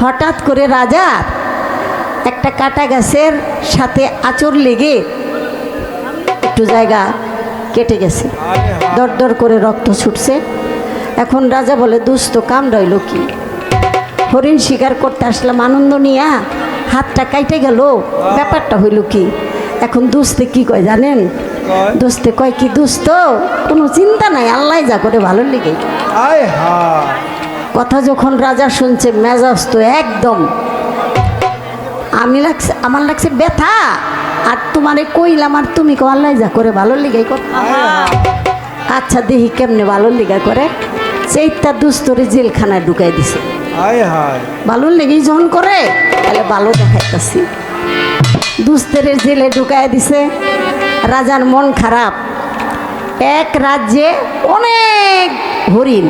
হঠাৎ করে রাজার একটা কাটা গাছের সাথে আচর লেগে একটু জায়গা কেটে গেছে। দর দর করে রক্ত ছুটছে। এখন রাজা বলে দুস্থ কাম রইল কি? হরিণ শিকার করতে আসলাম আনন্দ নিয়া হাতটা কাইটে গেল। ব্যাপারটা হইল কি? এখন দুস্তে কি কয় জানেন? দোস্তে কয় কি দুস্থ কোনো চিন্তা নাই আল্লাহ যা করে ভালো লেগে কথা যখন রাজা শুনছে মেজাজ তো একদম। আমি লাগছে আমার লাগছে ব্যথা। আর তোমারে কইলাম আর তুমি কো আল্লাহ যা করে ভালো লেগে কথা আচ্ছা দেখি কেমনে ভালো লেগা করে। সেইটা দুস্তরে জেলখানায় ঢুকাই দিছে। হায়। ভালো লেগেই যখন করে তাহলে ভালো দেখাইতেছি। দুস্তের জেলে ঢুকাই দিছে। রাজার মন খারাপ। এক রাজ্যে অনেক হরিণ।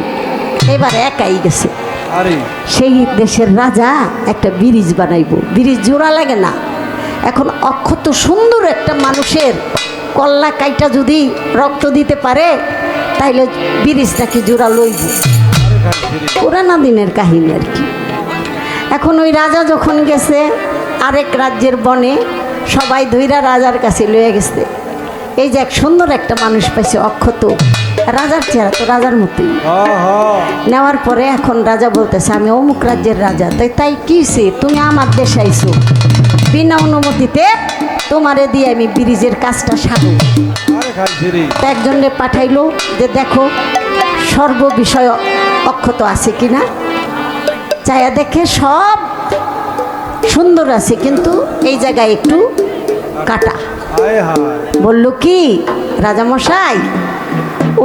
এবার একাই গেছে। সেই দেশের রাজা একটা ব্রিজ বানাইব। ব্রিজ জোড়া লাগে না। এখন অক্ষত সুন্দর একটা মানুষের কল্লা কাইটা যদি রক্ত দিতে পারে তাইলে ব্রিজটাকে জোড়া লইব। পুরানা দিনের কাহিনী আর কি। এখন ওই রাজা যখন গেছে আরেক রাজ্যের বনে সবাই ধৈরা রাজার কাছে লয়ে গেছে। এই যে এক সুন্দর একটা মানুষ পাইছে অক্ষত। রাজার চেহারা তো রাজার মতোই। নেওয়ার পরে এখন রাজা বলতেছে আমি অমুক রাজ্যের রাজা তাই তাই কিসে তুমি আমার দেশে আইছো। বিনা অনুমতিতে তোমারে দিয়ে আমি ব্রিজের কাজটা সারু একজনে পাঠাইলো যে দেখো সর্ব বিষয় অক্ষত আছে কিনা? চায়া দেখে সব সুন্দর আছে কিন্তু এই জায়গায় একটু কাটা। বলল কি রাজামশাই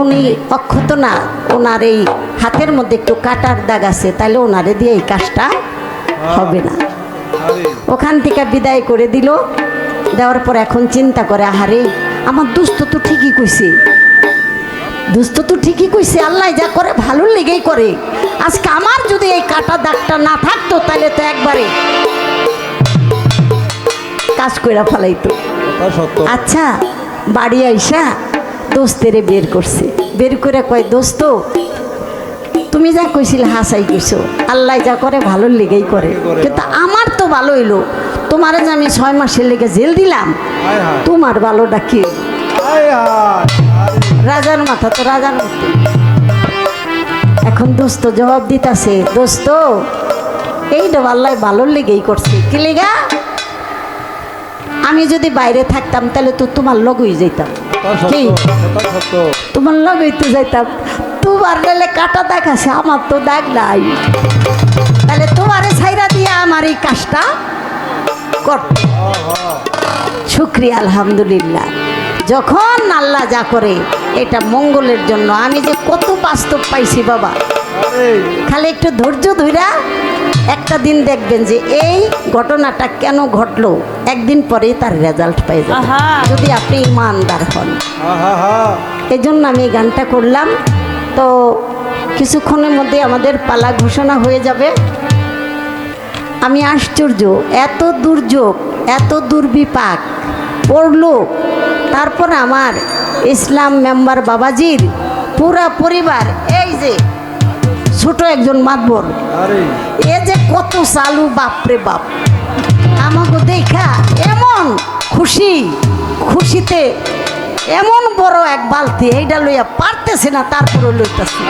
উনি অক্ষত না ওনার এই হাতের মধ্যে একটু কাটার দাগ আছে তাহলে ওনারে দিয়ে এই কাজটা হবে না। ওখান থেকে বিদায় করে দিল দেওয়ার পর এখন চিন্তা করে আহারে আমার দুস্থ তো ঠিকই কইছে। দুস্থ তো ঠিকই কইছে আল্লাহ যা করে ভালো লেগেই করে। আজকে আমার যদি এই কাটা দাগটা না থাকতো তাহলে তো একবারে কাজ কইরা ফেলাইতো। আচ্ছা বাড়ি আইসা দোস্তেরে বের করছে। বের করে কয় দোস্ত তুমি যা কইছিল হাসাই কইছো। আল্লাহ যা করে ভালো লেগেই করে। কিন্তু আমার তো ভালো হইল। তোমারে যে আমি ছয় মাসের লেগে জেল দিলাম তোমার ভালোটা কি? আয় হায়। আরে রাজার মাথা তো রাজার মতো। এখন দোস্ত জবাব দিতাছে দোস্ত এইটা আল্লাহ ভালো লেগেই করছে। কি লেগা? আমি যদি বাইরে থাকতাম তাহলে তো তোমার লগই যেতাম কি? তোমার লগই তো যাইতাম। তোমার গেলে কাটা দাগ আছে আমার তো দাগ নাই। তাহলে তোমারে ছাইরা দিয়ে আমার এই কাজটা কর। শুক্রিয়া আলহামদুলিল্লাহ। যখন আল্লাহ যা করে এটা মঙ্গলের জন্য। আমি যে কত বাস্তব পাইছি বাবা। খালি একটু ধৈর্য ধইরা একটা দিন দেখবেন যে এই ঘটনাটা কেন ঘটলো? একদিন পরেই তার রেজাল্ট পেয়ে যাবেন যদি আপনি ইমানদার হন। এই জন্য আমি এই গানটা করলাম। তো কিছুক্ষণের মধ্যে আমাদের পালা ঘোষণা হয়ে যাবে। আমি আশ্চর্য এত দুর্যোগ এত দুর্বিপাক পড়ল তারপর আমার ইসলাম মেম্বার বাবাজির পুরা পরিবার এই যে ছোট একজন মাতবর। এ যে কত চালু বাপরে বাপ। আমাকে দেখা এমন খুশি খুশিতে এমন বড় এক বালতি এইটা লইয়া পারতেছে না তারপরে লইতেছে।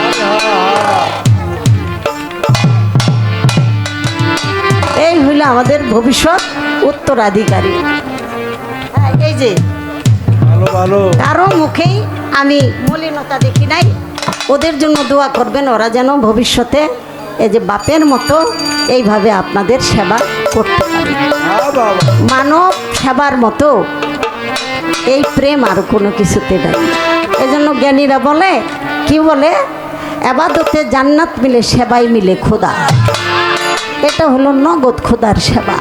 এই হইল আমাদের ভবিষ্যৎ উত্তরাধিকারী। হ্যাঁ, এই যে। কারও মুখেই আমি মলিনতা দেখি নাই। ওদের জন্য দোয়া করবেন, ওরা যেন ভবিষ্যতে এই যে বাপের মতো এইভাবে আপনাদের সেবা করতে পারে। মানব সেবার মতো এই প্রেম আর কোনো কিছুতে নাই। এজন্য জ্ঞানীরা বলে, কি বলে? এবাদতে জান্নাত মিলে, সেবাই মিলে খোদা। এটা হলো নগদ খোদার সেবা।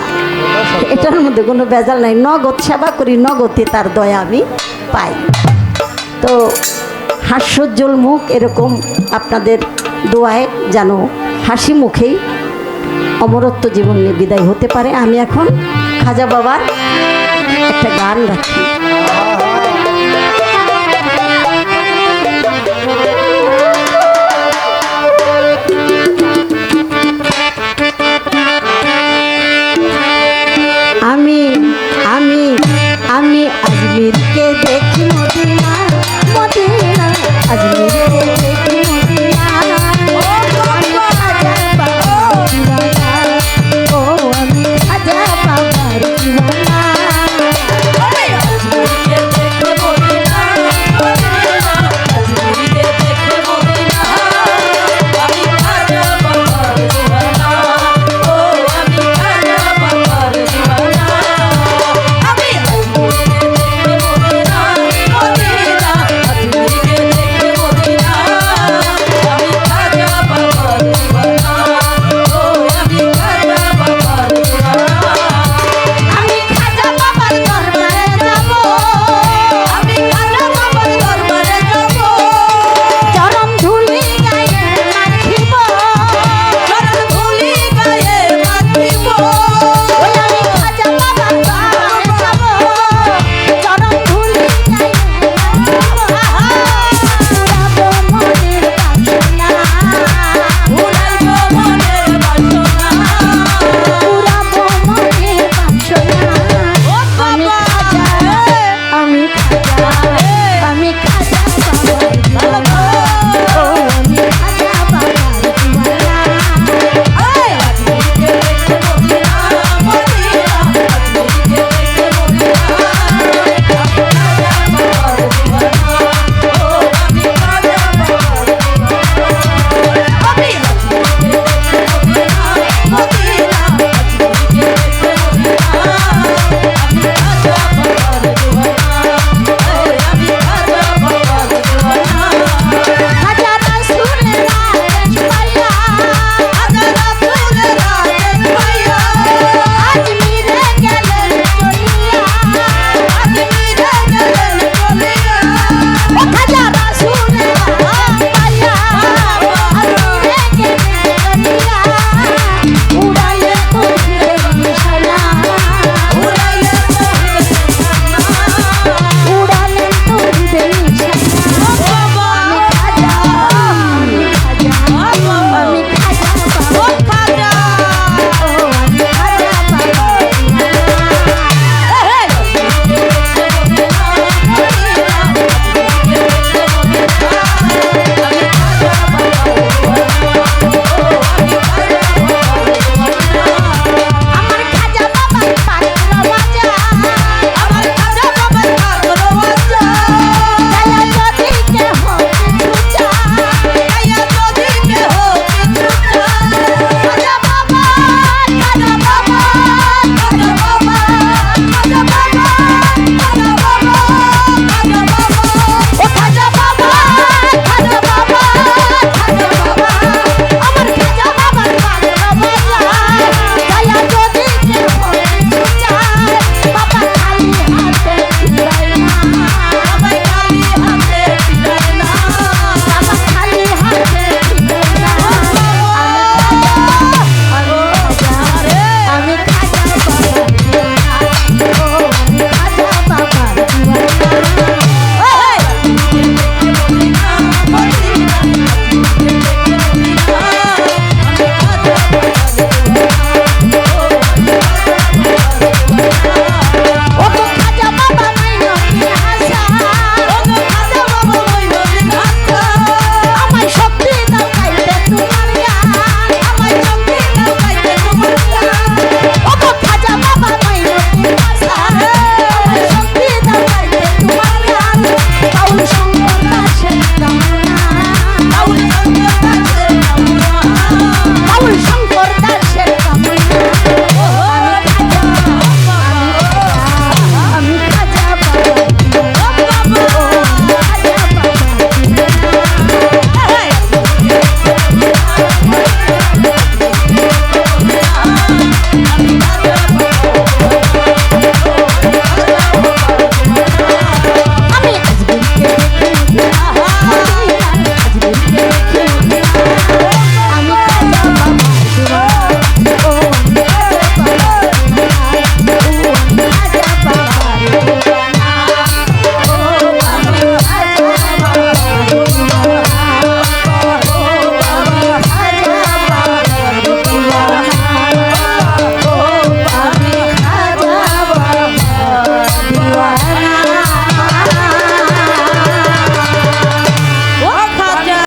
এটার মধ্যে কোনো বেজাল নাই। নগদ সেবা করি, নগদে তার দয়া আমি পাই। তো হাস্যোজ্জ্বল মুখ এরকম আপনাদের দোয়ায় যেন হাসি মুখেই অমরত্ব জীবন নিয়ে বিদায় হতে পারে। আমি এখন খাজা বাবার একটা গান রাখি